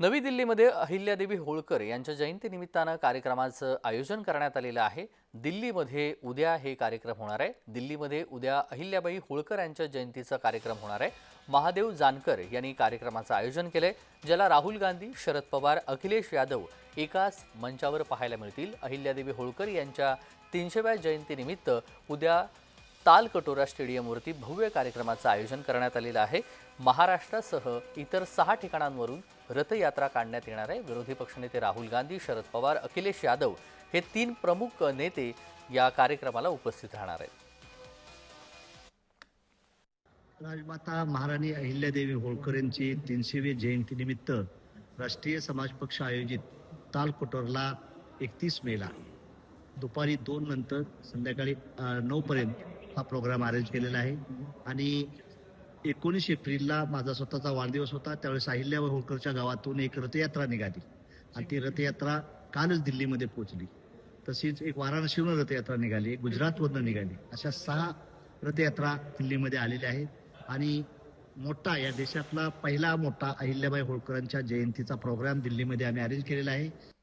नवी दिल्लीमध्ये अहिल्यादेवी होळकर यांच्या जयंतीनिमित्तानं कार्यक्रमाचं आयोजन करण्यात आलेलं आहे. दिल्लीमध्ये उद्या हे कार्यक्रम होणार आहे. दिल्लीमध्ये उद्या अहिल्याबाई होळकर यांच्या जयंतीचा कार्यक्रम होणार आहे. महादेव जानकर यांनी कार्यक्रमाचं आयोजन केलं आहे ज्याला राहुल गांधी शरद पवार अखिलेश यादव एकाच मंचावर पाहायला मिळतील. अहिल्यादेवी होळकर यांच्या तीनशेव्या जयंतीनिमित्त उद्या तालकटोरा स्टेडियमवरती भव्य कार्यक्रमाचं आयोजन करण्यात आलेलं आहे. महाराष्ट्रासह इतर सहा ठिकाणांवरून रथयात्रा काढण्यात येणार आहे. विरोधी पक्षनेते राहुल गांधी शरद पवार अखिलेश यादव हे तीन प्रमुख नेते या कार्यक्रमाला उपस्थित राहणार आहेत. राजमाता महाराणी अहिल्यादेवी होळकर यांची तीनशेवी जयंतीनिमित्त राष्ट्रीय समाज पक्ष आयोजित तालकोटरला एकतीस मेला. दुपारी दोन नंतर संध्याकाळी नऊ पर्यंत हा प्रोग्राम अरेंज केलेला आहे. आणि एकोणीस एप्रिलला माझा स्वतःचा वाढदिवस होता. त्यावेळेस अहिल्याबाई होळकरच्या गावातून एक रथयात्रा निघाली. आणि ती रथयात्रा कालच दिल्लीमध्ये पोहोचली. तशीच एक वाराणसीवरून रथयात्रा निघाली एक गुजरातवरनं निघाली. अशा सहा रथयात्रा दिल्लीमध्ये आलेल्या आहेत. आणि मोठा या देशातला पहिला मोठा अहिल्याबाई होळकरांच्या जयंतीचा प्रोग्राम दिल्लीमध्ये आम्ही अरेंज केलेला आहे.